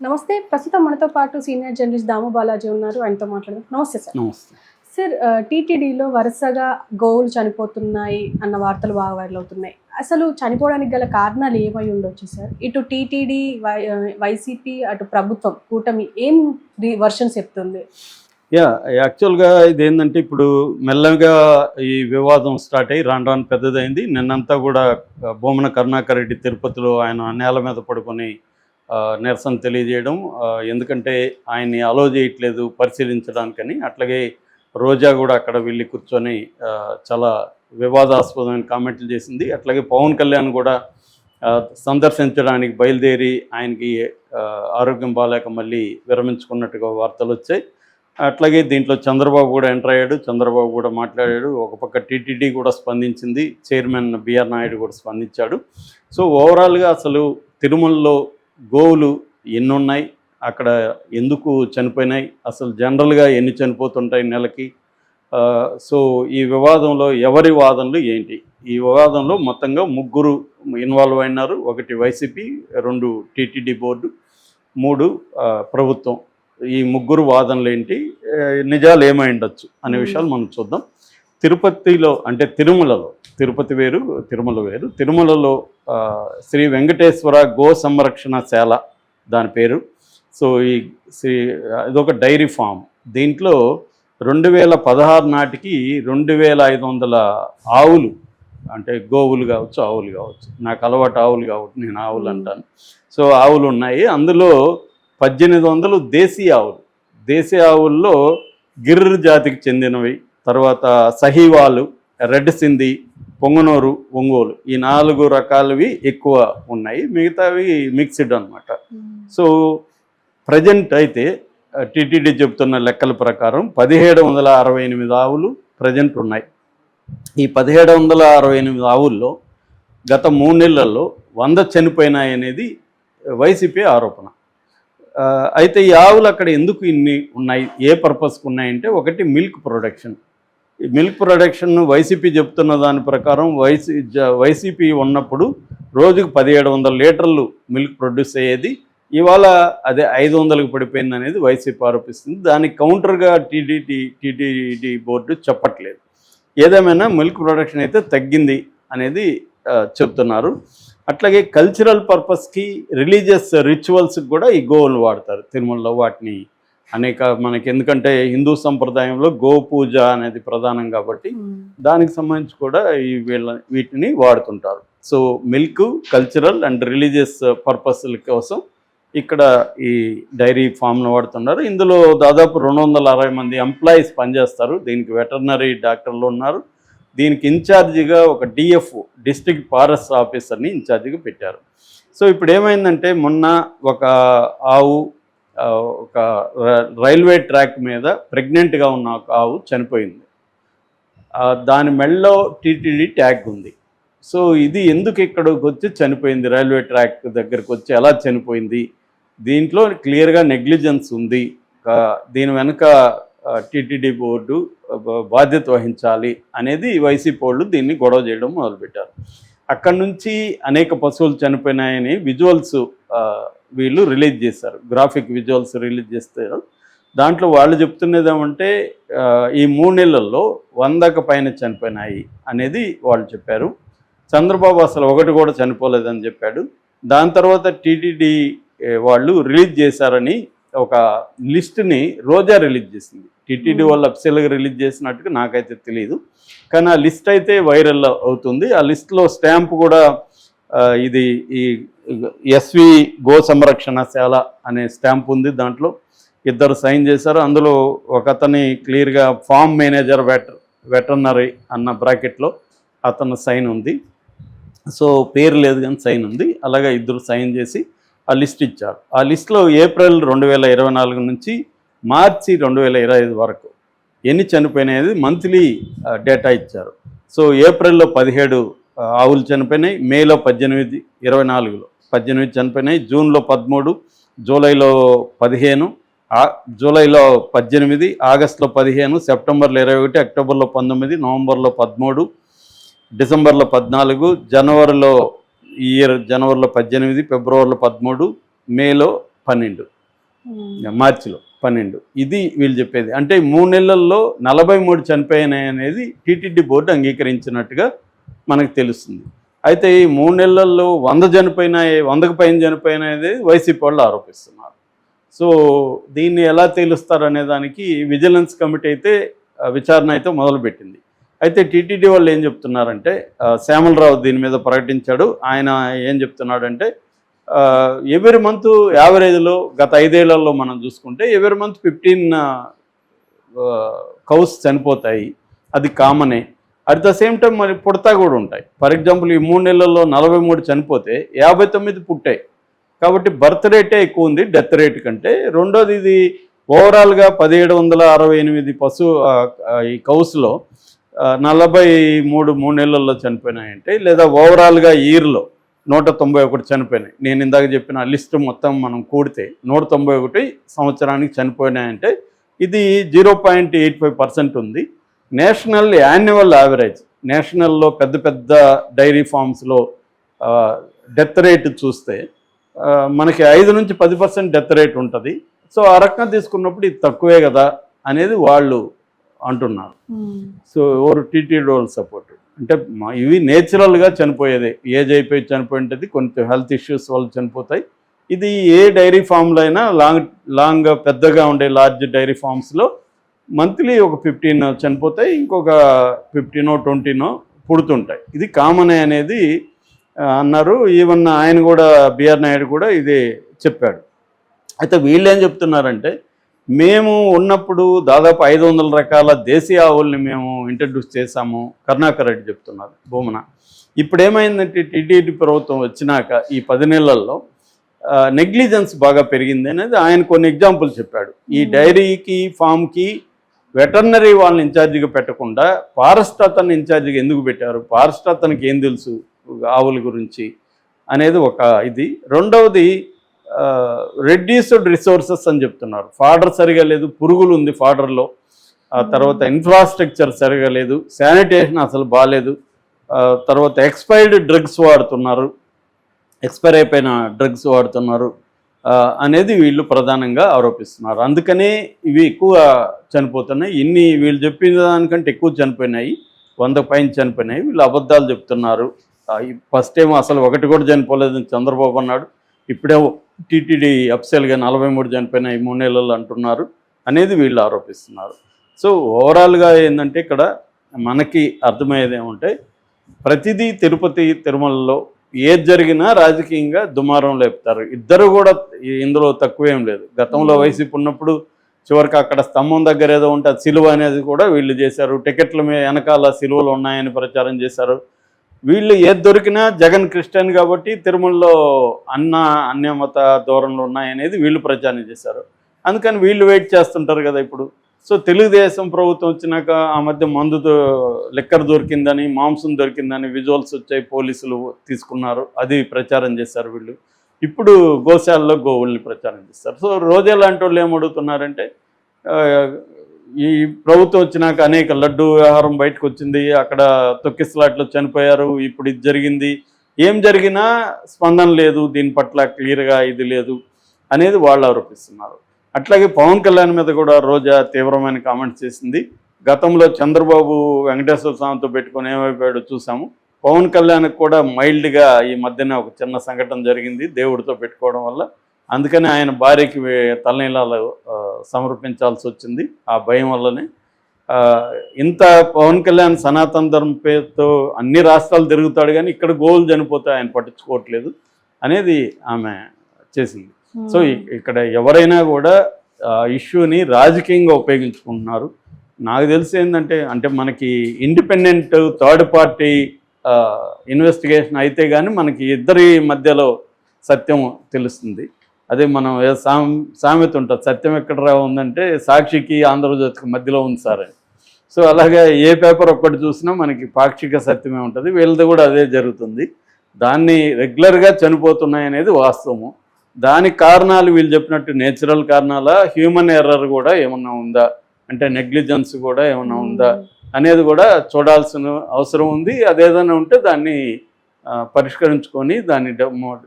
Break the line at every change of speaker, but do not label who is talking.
నమస్తే ప్రస్తుతం మనతో పాటు సీనియర్ జర్నలిస్ట్ దాము బాలాజీ ఉన్నారు. ఆయనతో మాట్లాడదాం. నమస్తే సార్.
నమస్తే.
సార్ టీటీడీలో వరుసగా గోవులు చనిపోతున్నాయి అన్న వార్తలు బాగా వైరల్ అవుతున్నాయి. అసలు చనిపోవడానికి గల కారణాలు ఏమై ఉండొచ్చు సార్? ఇటు టీటీడీ వైసీపీ అటు ప్రభుత్వం కూటమి ఏం వర్షన్స్ చెప్తుంది?
యా యాక్చువల్గా ఇది ఏంటంటే ఇప్పుడు మెల్లగా ఈ వివాదం స్టార్ట్ అయ్యి రాను రాను పెద్దదైంది. నిన్నంతా కూడా ఆ, బొమ్మన కరుణాకర్ రెడ్డి తిరుపతిలో ఆయన నేల మీద పడుకొని నిరసన తెలియజేయడం ఎందుకంటే ఆయన్ని అలో చేయట్లేదు పరిశీలించడానికని అట్లాగే రోజా కూడా అక్కడ వెళ్ళి కూర్చొని చాలా వివాదాస్పదమైన కామెంట్లు చేసింది. అట్లాగే పవన్ కళ్యాణ్ కూడా సందర్శించడానికి బయలుదేరి ఆయనకి ఆరోగ్యం బాగాలేక మళ్ళీ విరమించుకున్నట్టుగా వార్తలు వచ్చాయి. అట్లాగే దీంట్లో చంద్రబాబు కూడా ఎంటర్ అయ్యాడు. చంద్రబాబు కూడా మాట్లాడాడు. ఒక పక్క టీటీడీ కూడా స్పందించింది. చైర్మన్ బిఆర్ నాయుడు కూడా స్పందించాడు. సో ఓవరాల్గా అసలు తిరుమలలో గోవులు ఎన్ని ఉన్నాయి అక్కడ ఎందుకు చనిపోయినాయి అసలు జనరల్గా ఎన్ని చనిపోతుంటాయి నెలకి? సో ఈ వివాదంలో ఎవరి వాదనలు ఏంటి? ఈ వివాదంలో మొత్తంగా ముగ్గురు ఇన్వాల్వ్ అయినారు ఒకటి వైసీపీ రెండు టీటీడీ బోర్డు మూడు ప్రభుత్వం. ఈ ముగ్గురు వాదనలు ఏంటి? నిజాలు ఏమై ఉండొచ్చు అనే. విషయాలు మనం చూద్దాం. తిరుపతిలో అంటే తిరుమలలో తిరుపతి వేరు తిరుమల వేరు. తిరుమలలో శ్రీ వెంకటేశ్వర గో సంరక్షణ శాల దాని పేరు. సో ఈ శ్రీ ఇదొక డైరీ ఫామ్. దీంట్లో రెండు వేల పదహారు నాటికి రెండు వేల ఐదు వందల ఆవులు అంటే గోవులు కావచ్చు ఆవులు కావచ్చు. నాకు అలవాటు ఆవులు కాబట్టి నేను ఆవులు. అంటాను. సో ఆవులు ఉన్నాయి. అందులో పద్దెనిమిది వందలు దేశీ ఆవులు. దేశీ ఆవుల్లో గిర్ర జాతికి చెందినవి. తర్వాత సహీవాలు రెడ్ సింధి పొంగనూరు ఒంగోలు ఈ నాలుగు రకాలవి ఎక్కువ ఉన్నాయి. మిగతావి మిక్స్డ్ అన్నమాట. సో ప్రజెంట్ అయితే టీటీడీ చెబుతున్న లెక్కల ప్రకారం పదిహేడు వందల అరవై ఎనిమిది ఆవులు ప్రజెంట్ ఉన్నాయి. ఈ పదిహేడు వందల అరవై ఎనిమిది ఆవుల్లో గత మూడు నెలల్లో వంద చనిపోయినాయి అనేది వైసీపీ ఆరోపణ. అయితే ఈ ఆవులు అక్కడ ఎందుకు ఇన్ని ఉన్నాయి? ఏ పర్పస్కి ఉన్నాయంటే ఒకటి milk production milk production YCP చెప్తున్న దాని ప్రకారం వైసీ జ- వైసీపీ ఉన్నప్పుడు రోజుకు పదిహేడు వందల లీటర్లు మిల్క్ ప్రొడ్యూస్ అయ్యేది. ఇవాళ అదే ఐదు వందలకు పడిపోయింది అనేది వైసీపీ ఆరోపిస్తుంది. దానికి కౌంటర్గా టీడీటీ టీటీడీ బోర్డు చెప్పట్లేదు. ఏదేమైనా మిల్క్ ప్రొడక్షన్ అయితే తగ్గింది అనేది చెప్తున్నారు. అట్లాగే కల్చరల్ పర్పస్కి రిలీజియస్ రిచువల్స్కి కూడా ఈ గోవులు వాడతారు. తిరుమలలో వాటిని అనేక మనకి ఎందుకంటే హిందూ సంప్రదాయంలో గో పూజ అనేది ప్రధానం కాబట్టి దానికి సంబంధించి కూడా ఈ వీళ్ళ వీటిని వాడుతుంటారు. So milk cultural and religious పర్పస్ల కోసం ఇక్కడ ఈ డైరీ ఫామ్ను వాడుతున్నారు. ఇందులో దాదాపు రెండు వందల అరవై మంది ఎంప్లాయీస్ పనిచేస్తారు. దీనికి వెటర్నరీ డాక్టర్లు ఉన్నారు. దీనికి ఇన్ఛార్జిగా ఒక డిఎఫ్ డిస్ట్రిక్ట్ ఫారెస్ట్ ఆఫీసర్ని ఇన్ఛార్జిగా పెట్టారు. సో ఇప్పుడు ఏమైందంటే మొన్న ఒక ఆవు ఒక రైల్వే ట్రాక్ మీద ప్రెగ్నెంట్గా ఉన్న ఆవు చనిపోయింది. దాని మెడలో టీటీడీ ట్యాగ్ ఉంది. సో ఇది ఎందుకు ఇక్కడికి వచ్చి చనిపోయింది? రైల్వే ట్రాక్ దగ్గరకు వచ్చి ఎలా చనిపోయింది? దీంట్లో క్లియర్గా నెగ్లిజెన్స్ ఉంది. దీని వెనుక టీటీడీ బోర్డు బాధ్యత వహించాలి అనేది వైసీపీ వాళ్ళు దీన్ని గొడవ చేయడం మొదలుపెట్టారు. అక్కడి నుంచి అనేక పశువులు చనిపోయినాయని విజువల్స్ వీళ్ళు రిలీజ్ చేశారు. గ్రాఫిక్ విజువల్స్ రిలీజ్ చేస్తారు. దాంట్లో వాళ్ళు చెప్తున్నది ఏమంటే ఈ మూడు నెలల్లో వందకు పైన చనిపోయినాయి అనేది వాళ్ళు చెప్పారు. చంద్రబాబు అసలు ఒకటి కూడా చనిపోలేదని చెప్పాడు. దాని తర్వాత టీటీడీ వాళ్ళు రిలీజ్ చేశారని ఒక లిస్ట్ని రోజా రిలీజ్ చేసింది. టీటీడీ వాళ్ళు అఫిషియల్గా రిలీజ్ చేసినట్టుగా నాకైతే తెలియదు కానీ ఆ లిస్ట్ అయితే వైరల్ అవుతుంది. ఆ లిస్ట్లో స్టాంప్ కూడా ఇది ఈ ఎస్వి గో సంరక్షణశాల అనే స్టాంప్ ఉంది దాంట్లో. ఇద్దరు సైన్ చేశారు. అందులో ఒక అతని క్లియర్గా ఫామ్ మేనేజర్ వెట వెటర్నరీ అన్న బ్రాకెట్లో అతను సైన్ ఉంది. సో పేరు లేదు కానీ సైన్ ఉంది. అలాగే ఇద్దరు సైన్ చేసి ఆ లిస్ట్ ఇచ్చారు. ఆ లిస్ట్లో ఏప్రిల్ రెండు వేల ఇరవై నాలుగు నుంచి మార్చి రెండు వేల ఇరవై ఐదు వరకు ఎన్ని చనిపోయినాయి మంత్లీ డేటా ఇచ్చారు. సో ఏప్రిల్లో పదిహేడు ఆవులు చనిపోయినాయి. మేలో పద్దెనిమిది ఇరవై నాలుగులో. పద్దెనిమిది చనిపోయినాయి. జూన్లో పదమూడు జూలైలో పదిహేను ఆ- జూలైలో పద్దెనిమిది ఆగస్టులో పదిహేను సెప్టెంబర్లో ఇరవై ఒకటి అక్టోబర్లో పంతొమ్మిది నవంబర్లో పదమూడు డిసెంబర్లో పద్నాలుగు జనవరిలో ఇయర్ జనవరిలో పద్దెనిమిది ఫిబ్రవరిలో పదమూడు మేలో పన్నెండు.
ఉమ్.
మార్చిలో పన్నెండు. ఇది వీళ్ళు చెప్పేది. అంటే మూడు నెలల్లో నలభై మూడు చనిపోయినాయి అనేది టీటీడీ బోర్డు అంగీకరించినట్టుగా మనకు తెలుస్తుంది. అయితే ఈ మూడు నెలల్లో వంద చనిపోయినాయి వందకు పైన చనిపోయినది వైసీపీ వాళ్ళు ఆరోపిస్తున్నారు. సో దీన్ని ఎలా తేలుస్తారు అనే దానికి విజిలెన్స్ కమిటీ అయితే విచారణ అయితే మొదలుపెట్టింది. అయితే టీటీడీ వాళ్ళు ఏం చెప్తున్నారంటే శ్యామలరావు దీని మీద ప్రకటించాడు. ఆయన ఏం చెప్తున్నాడంటే ఎవరి మంత్ యావరేజ్లో గత ఐదేళ్ళలో మనం చూసుకుంటే ఎవరి మంత్ ఫిఫ్టీన్ కౌస్ చనిపోతాయి. అది కామనే అట్ ద సేమ్ టైం మరి పుడతా కూడా ఉంటాయి. ఫర్ ఎగ్జాంపుల్ ఈ మూడు నెలల్లో నలభై మూడు చనిపోతే యాభై తొమ్మిది పుట్టాయి. కాబట్టి బర్త్ రేటే ఎక్కువ ఉంది డెత్ రేట్ కంటే. రెండోది ఇది ఓవరాల్గా పదిహేడు వందల అరవై ఎనిమిది పశు ఈ కౌస్లో నలభై మూడు మూడు నెలల్లో చనిపోయినాయంటే లేదా ఓవరాల్గా ఇయర్లో నూట తొంభై ఒకటి చనిపోయినాయి. నేను ఇందాక చెప్పిన లిస్ట్ మొత్తం మనం కూడితే నూట తొంభై ఒకటి సంవత్సరానికి చనిపోయినాయంటే ఇది zero point eight five percent ఉంది. నేషనల్ యాన్యువల్ యావరేజ్ నేషనల్లో పెద్ద పెద్ద డైరీ ఫార్మ్స్లో డెత్ రేట్ చూస్తే మనకి ఐదు నుంచి పది పర్సెంట్ డెత్ రేట్ ఉంటుంది. సో ఆ రకంగా తీసుకున్నప్పుడు ఇది తక్కువే కదా అనేది వాళ్ళు అంటున్నారు.
ఉమ్.
సో ఎవరు టీటీ రోల్ సపోర్ట్. అంటే ఇవి నేచురల్గా చనిపోయేదే. ఏజ్ అయిపోయి చనిపోయింటది కొంచెం హెల్త్ ఇష్యూస్ వల్ల చనిపోతాయి. ఇది ఏ డైరీ ఫామ్లో అయినా లాంగ్ లాంగ్ పెద్దగా ఉండే లార్జ్ డైరీ ఫామ్స్లో మంత్లీ ఒక ఫిఫ్టీన్ చనిపోతాయి ఇంకొక ఫిఫ్టీనో ట్వంటీనో పుడుతుంటాయి. ఇది కామన్ అనేది అన్నారు. ఈవెన్ ఆయన కూడా బిఆర్ నాయుడు కూడా ఇది చెప్పాడు. అయితే వీళ్ళు ఏం చెప్తున్నారంటే మేము ఉన్నప్పుడు దాదాపు ఐదు వందల రకాల దేశీయ ఆవుల్ని మేము ఇంట్రడ్యూస్ చేశాము కరుణాకర్ రెడ్డి చెప్తున్నారు భూమన. ఇప్పుడు ఏమైందంటే టీటీడీ ప్రభుత్వం వచ్చినాక ఈ పది నెలల్లో నెగ్లిజెన్స్ బాగా పెరిగింది అనేది ఆయన కొన్ని ఎగ్జాంపుల్ చెప్పాడు. ఈ డైరీకి ఫామ్కి వెటర్నరీ వాళ్ళని ఇన్ఛార్జిగా పెట్టకుండా ఫారెస్ట్ అతన్ని ఇన్ఛార్జిగా ఎందుకు పెట్టారు? ఫారెస్ట్ అతనికి ఏం తెలుసు ఆవుల గురించి అనేది ఒక ఇది. రెండవది రెడ్యూస్డ్ రిసోర్సెస్ అని చెప్తున్నారు. ఫాడర్ సరిగా లేదు పురుగులు ఉంది ఫాడర్లో. ఆ తర్వాత ఇన్ఫ్రాస్ట్రక్చర్ సరిగా లేదు శానిటేషన్ అసలు బాగాలేదు తర్వాత ఎక్స్పైర్డ్ డ్రగ్స్ వాడుతున్నారు. ఎక్స్పైర్ అయిపోయిన డ్రగ్స్ వాడుతున్నారు. అనేది వీళ్ళు ప్రధానంగా ఆరోపిస్తున్నారు. అందుకనే ఇవి ఎక్కువ చనిపోతున్నాయి. ఇన్ని వీళ్ళు చెప్పిన దానికంటే ఎక్కువ చనిపోయినాయి. వంద పైన చనిపోయినాయి. వీళ్ళు అబద్ధాలు చెప్తున్నారు. ఫస్ట్ టైం అసలు ఒకటి కూడా చనిపోలేదని చంద్రబాబు అన్నాడు. ఇప్పుడే టీటీడీ అఫ్సెల్గా నలభై మూడు చనిపోయినాయి మూడు నెలలు అంటున్నారు అనేది వీళ్ళు ఆరోపిస్తున్నారు. సో ఓవరాల్గా ఏంటంటే ఇక్కడ మనకి అర్థమయ్యేది ఏమంటే ప్రతిదీ తిరుపతి తిరుమలలో ఏది జరిగినా రాజకీయంగా దుమారం లేపుతారు. ఇద్దరు కూడా ఇందులో తక్కువేం లేదు. గతంలో. వైసీపీ ఉన్నప్పుడు చివరికి అక్కడ స్తంభం దగ్గర ఏదో ఉంటే అది సిలువ అనేది కూడా వీళ్ళు చేశారు. టికెట్ల మీద వెనకాల సిలువలు ఉన్నాయని ప్రచారం చేశారు. వీళ్ళు ఏది దొరికినా జగన్ క్రిస్టియన్ కాబట్టి తిరుమలలో అన్న అన్యమత ధోరణులు ఉన్నాయనేది వీళ్ళు ప్రచారం చేశారు. అందుకని వీళ్ళు వెయిట్ చేస్తుంటారు కదా ఇప్పుడు. సో తెలుగుదేశం ప్రభుత్వం వచ్చినాక ఆ మధ్య మందు లెక్కర్ లిక్కర్ దొరికిందని మాంసం దొరికిందని విజువల్స్ వచ్చాయి పోలీసులు తీసుకున్నారు. అది ప్రచారం చేశారు వీళ్ళు. ఇప్పుడు గోశాలలో గోవుల్ని ప్రచారం చేస్తారు. సో రోజే లాంటి వాళ్ళు ఏమడుగుతున్నారంటే ఈ ప్రభుత్వం వచ్చినాక అనేక లడ్డు వ్యవహారం బయటకు వచ్చింది అక్కడ తొక్కిసలాట్లో చనిపోయారు ఇప్పుడు ఇది జరిగింది. ఏం జరిగినా స్పందన లేదు దీని పట్ల క్లియర్గా ఇది లేదు అనేది వాళ్ళు ఆరోపిస్తున్నారు. అట్లాగే పవన్ కళ్యాణ్ మీద కూడా రోజా తీవ్రమైన కామెంట్స్ చేసింది. గతంలో చంద్రబాబు వెంకటేశ్వర స్వామితో పెట్టుకుని ఏమైపోయాడో చూసాము. పవన్ కళ్యాణ్కి కూడా మైల్డ్గా ఈ మధ్యన ఒక చిన్న సంఘటన జరిగింది దేవుడితో పెట్టుకోవడం వల్ల. అందుకని ఆయన భార్యకి తలనీలాలు సమర్పించాల్సి వచ్చింది. ఆ భయం వల్లనే. ఇంత పవన్ కళ్యాణ్ సనాతన ధర్మ పేరుతో అన్ని రాష్ట్రాలు తిరుగుతాడు కానీ ఇక్కడ గోల్ చనిపోతే ఆయన పట్టించుకోవట్లేదు అనేది ఆమె చేసింది. సో ఇ- ఇక్కడ ఎవరైనా కూడా ఆ ఇష్యూని రాజకీయంగా ఉపయోగించుకుంటున్నారు. నాకు తెలిసి ఏంటంటే అంటే మనకి ఇండిపెండెంట్ థర్డ్ పార్టీ ఇన్వెస్టిగేషన్ అయితే కానీ మనకి ఇద్దరి మధ్యలో సత్యం తెలుస్తుంది. అదే మనం ఏ సామ్ సామెత ఉంటుంది సత్యం ఎక్కడ రా ఉందంటే సాక్షికి ఆంధ్రజ్యోతికి మధ్యలో ఉంది సార్ సో అలాగే ఏ పేపర్ ఒక్కటి చూసినా మనకి పాక్షిక సత్యమే ఉంటుంది వీళ్ళది కూడా అదే జరుగుతుంది. దాన్ని రెగ్యులర్గా చనిపోతున్నాయి అనేది వాస్తవము. దానికి కారణాలు వీళ్ళు చెప్పినట్టు నేచురల్ కారణాల? హ్యూమన్ ఎర్రర్ కూడా ఏమన్నా ఉందా? అంటే నెగ్లిజెన్స్ కూడా ఏమన్నా ఉందా? అనేది కూడా చూడాల్సిన అవసరం ఉంది. అదేదైనా ఉంటే దాన్ని పరిష్కరించుకొని దాన్ని మోర్